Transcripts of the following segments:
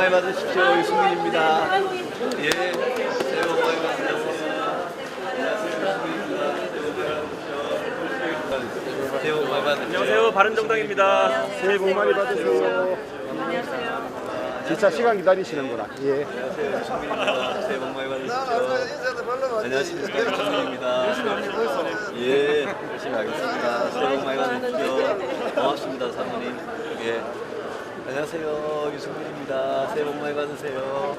많이 받으십시오. 유승민입니다. 예, 새해 복 많이 받으세요. 새해 복 많이 받으세요. 안녕하세요. 바른정당입니다. 새해 복 많이 받으세요. 기차 시간 기다리시는구나. 예. 안녕하세요. 유승민입니다. 새해 복 많이 받으십시오. 안녕하십니까. 유승민입니다. 예, 열심히 하겠습니다. 새해 복 많이 받으십시오. 고맙습니다, 사모님. 예. 안녕하세요. 유승민입니다. 새해 복 많이 받으세요.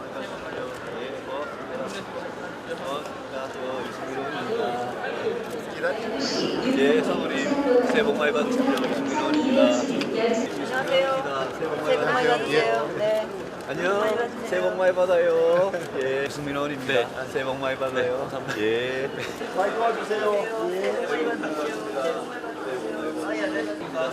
예, 고맙습니다. 고맙습니다. 저 유승민입니다. 예, 사모님. 새해 복 많이 받으십시오. 유승민입니다. 안녕하세요. 새해 복 새해 많이 복 많이 받으세요. 받으세요. 네. 안녕. 새해 복 많이 받아요. 예, 유승민 의원입니다. 새해 복 많이 받아요. 예. 많이 도와주세요.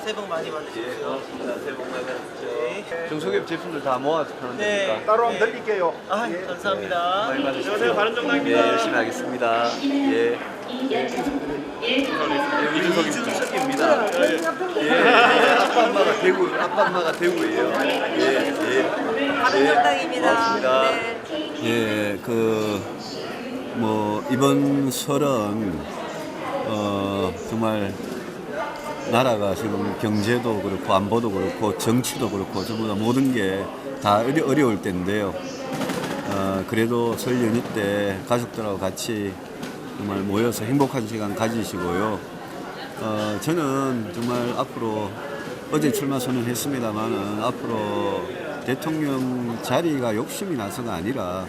새해 복 많이 예, 받으세요. 고맙습니다. 새해 복 많이 받으십시오. 중소기업 제품들 다 모아서 파는 네. 데니까. 따로 한번 들릴게요. 아, 예. 감사합니다. 많이 받으십시오. 안녕하세요. 바른정당입니다. 예, 열심히 하겠습니다. 예. 이준석입니다. 예, 아빠 엄마가 대구, 아빠 엄마가 대구예요. 예, 예. 바른정당입니다. 고맙습니다. 네. 예, 그, 뭐, 이번 설은, 어, 정말, 나라가 지금 경제도 그렇고, 안보도 그렇고, 정치도 그렇고, 전부 다 모든 게 다 어려 울 때인데요. 어, 그래도 설 연휴 때 가족들하고 같이 정말 모여서 행복한 시간 가지시고요. 어, 저는 정말 앞으로 어제 출마 선언했습니다만은 앞으로 대통령 자리가 욕심이 나서가 아니라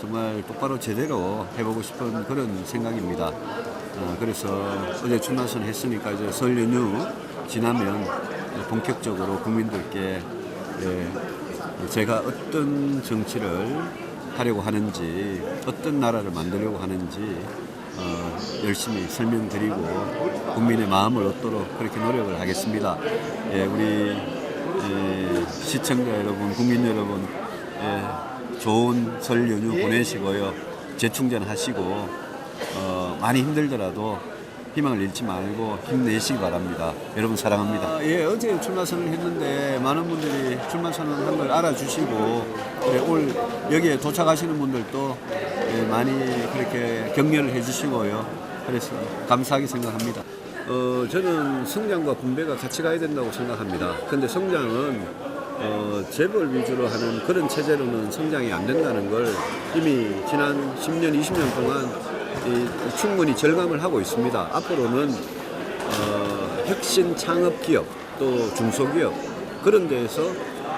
정말 똑바로 제대로 해보고 싶은 그런 생각입니다. 어, 그래서 어제 출마 선언했으니까 이제 설 연휴 지나면 본격적으로 국민들께 예, 제가 어떤 정치를 하려고 하는지 어떤 나라를 만들려고 하는지 어, 열심히 설명드리고 국민의 마음을 얻도록 그렇게 노력을 하겠습니다. 예, 우리 예, 시청자 여러분, 국민 여러분 예, 좋은 설 연휴 보내시고요. 재충전하시고 어, 많이 힘들더라도 희망을 잃지 말고 힘내시기 바랍니다. 여러분 사랑합니다. 아, 예, 어제 출마 선언을 했는데 많은 분들이 출마 선언 한 걸 알아주시고 그래, 올 여기에 도착하시는 분들도 예, 많이 그렇게 격려를 해주시고요. 그래서 감사하게 생각합니다. 어, 저는 성장과 분배가 같이 가야 된다고 생각합니다. 근데 성장은 어, 재벌 위주로 하는 그런 체제로는 성장이 안 된다는 걸 이미 지난 10년, 20년 동안 이, 충분히 절감을 하고 있습니다. 앞으로는 어, 혁신 창업 기업 또 중소기업 그런 데에서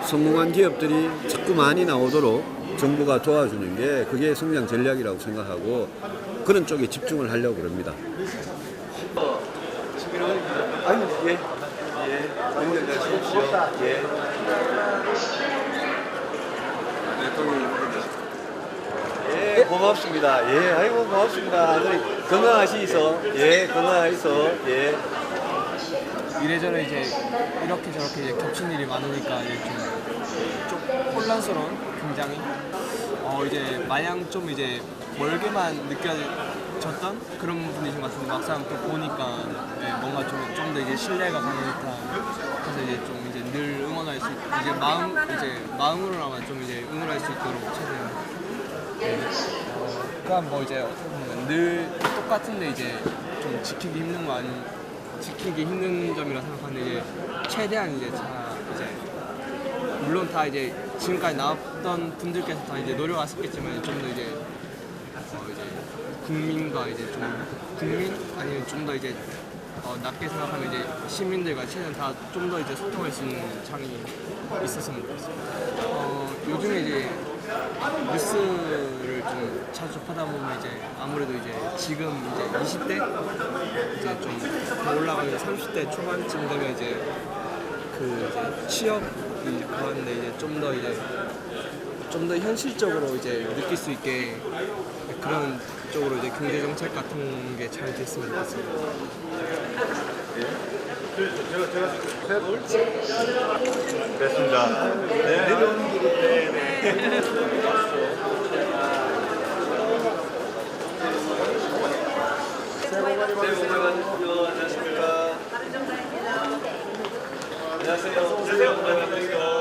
성공한 기업들이 자꾸 많이 나오도록 정부가 도와주는 게 그게 성장 전략이라고 생각하고 그런 쪽에 집중을 하려고 그럽니다. 아유, 예. 예. 잘 쉬십시오. 예. 예, 고맙습니다. 예, 아이고, 고맙습니다. 아들이 건강하시이소. 예, 건강하시소. 예. 이래저래 이제 이렇게 저렇게 이제 겹친 일이 많으니까 이제 좀, 좀 혼란스러운 굉장히 어 이제 마냥 좀 이제 멀게만 느껴졌던 그런 분이신 것 같은데 막상 또 보니까 네, 뭔가 좀 좀 더 이제 신뢰가 가는 듯한 그래서 이제 좀 이제 늘 응원할 수 있, 이제 마음 이제 마음으로나마 좀 이제 응원할 수 있도록 최대한 네. 어, 그냥 뭐 이제 늘 똑같은데 이제 좀 지키기 힘든 거 아니 지키기 힘든 점이라 생각하는데 이제 최대한 이제 다 이제 물론 다 이제 지금까지 나왔던 분들께서 다 이제 노력하셨겠지만 좀 더 이제 어 이제 국민과 이제 좀 국민 아니면 좀 더 이제 어 낮게 생각하면 이제 시민들과 최대한 다 좀 더 이제 소통할 수 있는 장이 있었으면 좋겠습니다. 어 요즘에 이제 뉴스를 좀 자주 접하다 보면 이제 아무래도 이제 지금 이제 20대 이제 좀더 올라가는 30대 초반쯤 되면 이제 그 이제 취업이 그런데 이제 좀 더 이제 좀 더 현실적으로 이제 느낄 수 있게 그런 쪽으로 이제 경제 정책 같은 게 잘 됐으면 좋겠습니다. 됐습니다. 새해 안녕하세 요. 안녕하세 요. 안녕하세 요. 안녕하세 요.